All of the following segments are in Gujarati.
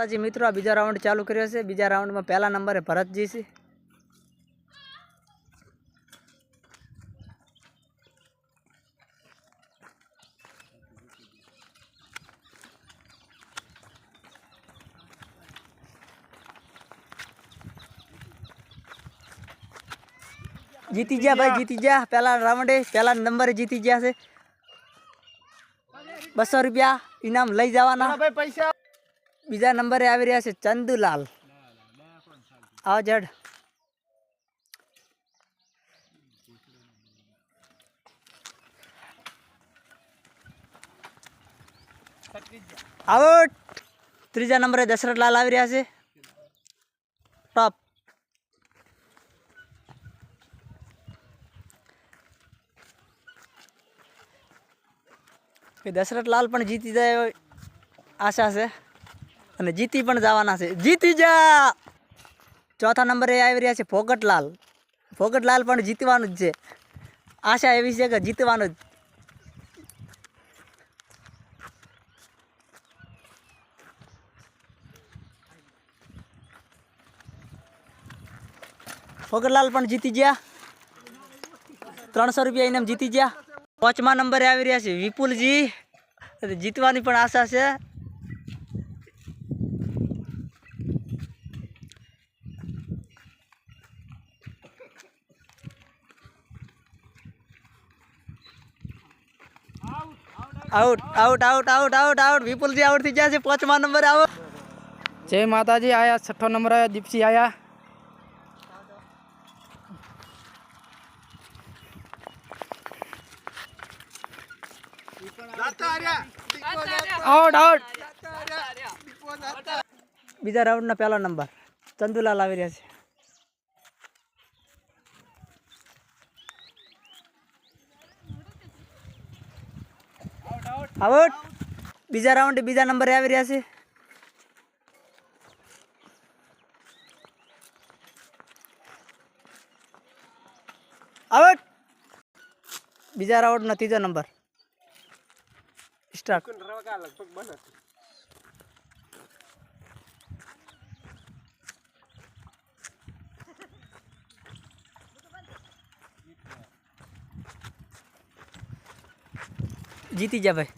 માતાજી મિત્રો, આ બીજા રાઉન્ડ ચાલુ કર્યો છે. બીજા રાઉન્ડમાં પહેલા નંબરે ભરતજી છે. જીતી ગયા ભાઈ, જીતી ગયા. પહેલા રાઉન્ડે પહેલા નંબરે જીતી ગયા છે. બસો રૂપિયા ઇનામ લઈ જવાના. બીજા નંબરે આવી રહ્યા છે ચંદુલાલ. આવો જડ. આઉટ ત્રીજા નંબરે દશરથલાલ આવી રહ્યા છે. ટોપ દશરથલાલ પણ જીતી જાય આશા છે. અને જીતી પણ જવાના છે. જીતી જા! ચોથા નંબરે આવી રહ્યા છે ફોગટલાલ. ફોગટલાલ પણ જીતવાનું જ છે. આશા એવી છે કે જીતવાનું જ. ફોગટલાલ પણ જીતી ગયા. ત્રણસો રૂપિયા ઇનામ જીતી ગયા. પાંચમા નંબરે આવી રહ્યા છે વિપુલજી. જીતવાની પણ આશા છે. Out out out out out out વિપુલજી આઉટ થઈ ગયા છે. પાંચમા નંબર આવો. જય માતાજી આયા. છઠ્ઠો નંબર આયા. દીપસી આયા. આઉટ આઉટ બીજા રાઉન્ડનો પહેલો નંબર. ચંદુલાલ આવી રહ્યા છે. આઉટ બીજા રાઉન્ડ બીજા નંબરે આવી રહ્યા છે. આઉટ બીજા રાઉન્ડનો ત્રીજો નંબર સ્ટાર્ટ જીતી જા ભાઈ.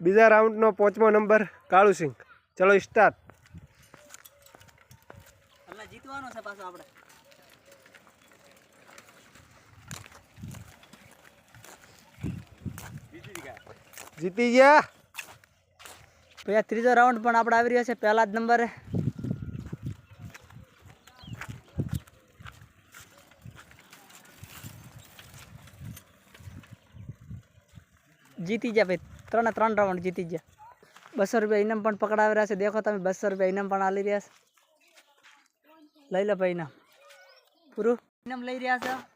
બીજા રાઉન્ડનો પાંચમો નંબર કાળુસિંહ ચલો સ્ટાર્ટ જીતવાનો છે પાછો આપણે. જીતી ગયા. ભાઈ ત્રીજો રાઉન્ડ પણ આપણે આવી રહ્યો છે. પહેલા જ નંબરે. જીતી ગયા ભાઈ. ત્રણે ત્રણ રાઉન્ડ જીતી ગયા. બસો રૂપિયા ઇનામ પણ પકડાવી રહ્યા છે. દેખો તમે, બસો રૂપિયા ઇનામ પણ આલી રહ્યા છે. લઈ લો ભાઈ ઇનામ. પૂરું? ઇનામ લઈ રહ્યા છે?